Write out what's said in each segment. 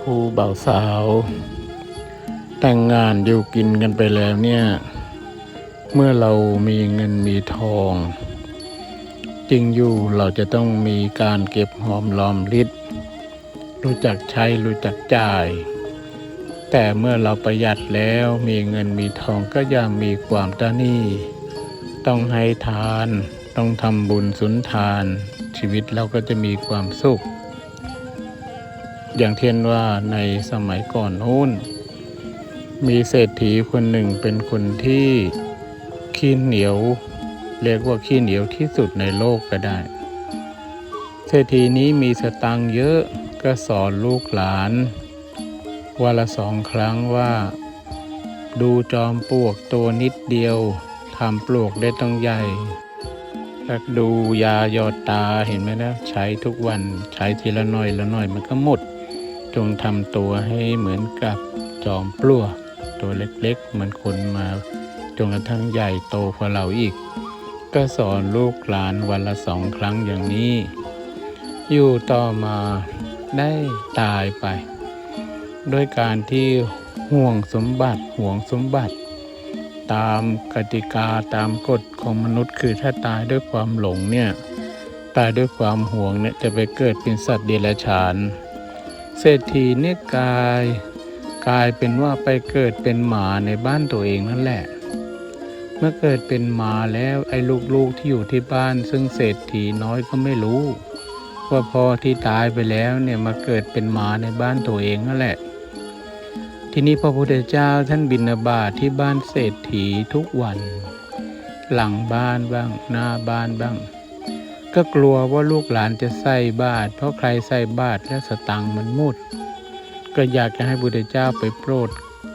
คู่บ่าวสาว แต่งงานอยู่กินกันไปแล้วเนี่ย เมื่อเรามีเงินมีทอง จริงอยู่เราจะต้องมีการเก็บหอมรอมริดรู้จักใช้รู้จักจ่าย แต่เมื่อเราประหยัดแล้วมีเงินมีทองก็ย่อมมีความตานี่ ต้องให้ทาน ต้องทำบุญสุนทาน ชีวิตเราก็จะมีความสุข อย่างเช่นว่าในสมัยก่อนนู้น มีเศรษฐีคนหนึ่งเป็นคนที่ขี้เหนียว เรียกว่าขี้เหนียวที่สุดในโลกก็ได้ เศรษฐีนี้มีสตังเยอะก็สอนลูกหลาน วันละสองครั้งว่า ดูจอมปลวกตัวนิดเดียวทำปลวกได้ต้องใหญ่ถ้าดูยาหยอดตาเห็นไหมนะใช้ทุกวันใช้ทีละหน่อยละหน่อยมันก็หมด จงทำตัวให้เหมือนกับจอมปลวกตัวเล็กๆเหมือนคนมาจนกระทั่งใหญ่โตกว่าเราอีก ก็สอนลูกหลานวันละสองครั้งอย่างนี้ อยู่ต่อมาได้ตายไป ด้วยการที่ห่วงสมบัติห่วงสมบัติ ตามกติกาตามกฎของมนุษย์ คือถ้าตายด้วยความหลงเนี่ยตายด้วยความห่วงเนี่ยจะไปเกิดเป็นสัตว์เดรัจฉาน เศรษฐีเนี่ยกายกลายเป็นว่าไปเกิดเป็นหมาในบ้านตัวเองนั่นแหละ เมื่อเกิดเป็นหมาแล้วไอ้ลูกๆที่อยู่ที่บ้าน ซึ่งเศรษฐีน้อยก็ไม่รู้ ว่าพอที่ตายไปแล้วเนี่ยมาเกิดเป็นหมาในบ้านตัวเองนั่นแหละ ทีนี้พระพุทธเจ้าท่านบิณฑบาตทที่บ้านเศรษฐีทุกวัน หลังบ้านบ้างหน้าบ้านบ้าง ก็กลัวว่าลูกหลานจะใส่บาตรเพราะใครใส่บาตรแล้วสตังค์มันมุด ก็อยากจะให้พุทธเจ้าไปโปรด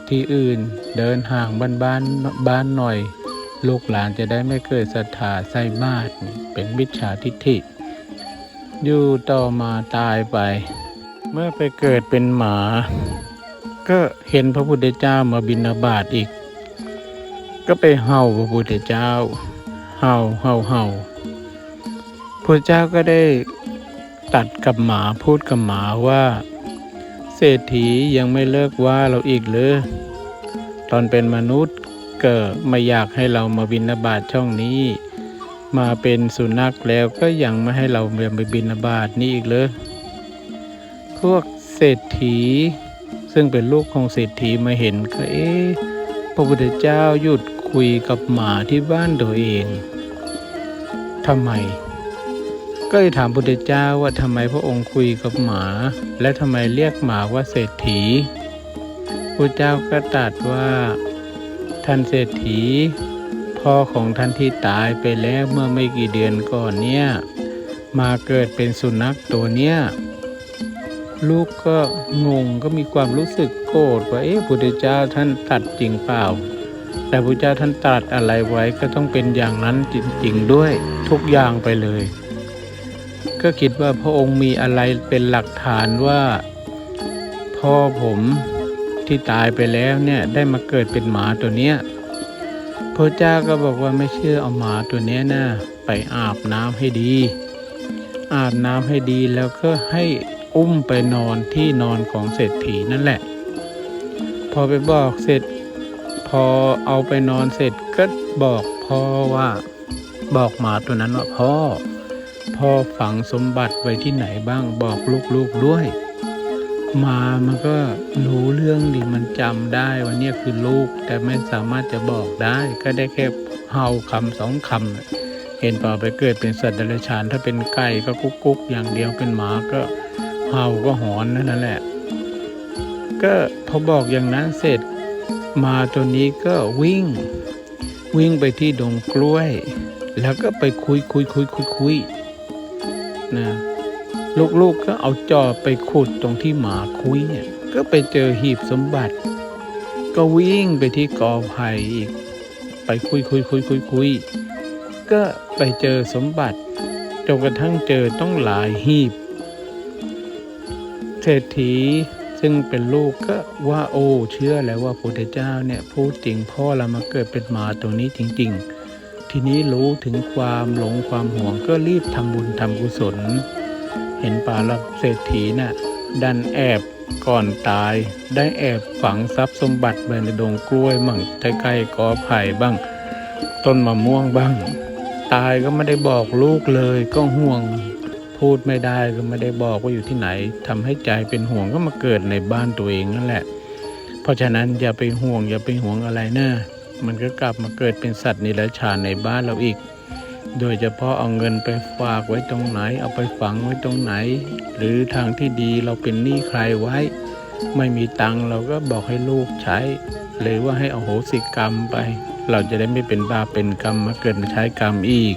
ที่อื่นเดินห่างบ้านบ้านบ้านหน่อย ลูกหลานจะได้ไม่เกิดศรัทธาใส่บาตรเป็นมิจฉาทิฏฐิอยู่ต่อมาตายไป เมื่อไปเกิดเป็นหมา ก็เห็นพระพุทธเจ้ามาบิณฑบาตอีก ก็ไปเห่าพระพุทธเจ้า เห่าเห่าเห่าพระเจ้าก็ได้ตัดกับหมาพูดกับหมาว่า เศรษฐียังไม่เลิกว่าเราอีกเลยตอนเป็นมนุษย์ก็ไม่อยากให้เรามาบิณฑบาตช่องนี้ มาเป็นสุนัขแล้วก็ยังไม่ให้เราไปบิณฑบาตนี่อีกเลยพวกเศรษฐี ซึ่งเป็นลูกของเศรษฐีมาเห็นก็เอ๊ะพระพุทธเจ้าหยุดคุยกับหมาที่บ้านตัวเองทำไม ก็เลยถามพุทธเจ้าว่าทำไมพระองค์คุยกับหมา และทำไมเรียกหมาว่าเศรษฐีพระเจ้าก็ตรัสว่า ท่านเศรษฐี พ่อของท่านที่ตายไปแล้วเมื่อไม่กี่เดือนก่อนเนี่ย มาเกิดเป็นสุนัขตัวเนี้ย ลูกก็งงก็มีความรู้สึกโกรธว่าเอ๊ะพุทธเจ้าท่านตัดจริงเปล่า แต่พุทธเจ้าท่านตรัสอะไรไว้ก็ต้องเป็นอย่างนั้นจริงๆด้วยทุกอย่างไปเลย ก็คิดว่าพระองค์มีอะไรเป็นหลักฐานว่า พ่อผมที่ตายไปแล้วเนี่ยได้มาเกิดเป็นหมาตัวเนี้ยพระเจ้าก็บอกว่าไม่เชื่อเอาหมาตัวเนี้ยนะไปอาบน้ำให้ดี อาบน้ำให้ดีแล้วก็ให้ อุ้มไปนอนที่นอนของเศรษฐีนั่นแหละ พอไปบอกเสร็จ พอเอาไปนอนเสร็จก็บอกพ่อว่า บอกหมาตัวนั้นว่าพ่อ พ่อฝังสมบัติไว้ที่ไหนบ้างบอกลูกๆด้วยหมามันก็รู้เรื่องดิมันจำได้ว่าเนี่ยคือลูก แต่ไม่สามารถจะบอกได้ ก็ได้แค่เห่าคำสองคำเห็นต่อไปเกิดเป็นสัตว์เดรัจฉานถ้าเป็นไก่ก็กุ๊กกุ๊กอย่างเดียวเป็นหมาก็ เห่าก็หอนนั่นแหละ ก็พอบอกอย่างนั้นเสร็จ มาตัวนี้ก็วิ่ง วิ่งไปที่ดงกล้วย แล้วก็ไปคุยคุยคุยคุยคุยนะลูกๆก็เอาจอบไปขุดตรงที่หมาคุยเนี่ย ก็ไปเจอหีบสมบัติ ก็วิ่งไปที่กอไผ่อีก ไปคุยคุยคุยคุยคุยก็ไปเจอสมบัติจนกระทั่งเจอต้องหลายหีบ เศรษฐีซึ่งเป็นลูกก็ว่าโอ้เชื่อแล้วว่าพระพุทธเจ้าเนี่ยพูดจริงพ่อเรามาเกิดเป็นหมาตัวนี้จริง ๆ ทีนี้รู้ถึงความหลงความห่วงก็รีบทำบุญทำกุศล เห็นป่าลับเศรษฐีน่ะดันแอบก่อนตาย ได้แอบฝังทรัพย์สมบัติไว้ในดงกล้วยมั่งใกล้ๆกอไผ่บ้าง ต้นมะม่วงบ้าง ตายก็ไม่ได้บอกลูกเลยก็ห่วง พูดไม่ได้ก็ไม่ได้บอกว่าอยู่ที่ไหนทำให้ใจเป็นห่วงก็มาเกิดในบ้านตัวเองนั่นแหละ เพราะฉะนั้นอย่าไปห่วง อย่าไปห่วงอะไรนะมันก็กลับมาเกิดเป็นสัตว์นิรัจฉานในบ้านเราอีก โดยเฉพาะเอาเงินไปฝากไว้ตรงไหน เอาไปฝังไว้ตรงไหน หรือทางที่ดีเราเป็นหนี้ใครไว้ ไม่มีตังค์เราก็บอกให้ลูกใช้ หรือว่าให้อโหสิกรรมไป เราจะได้ไม่เป็นบาปเป็นกรรมมาเกิดมาใช้กรรมอีก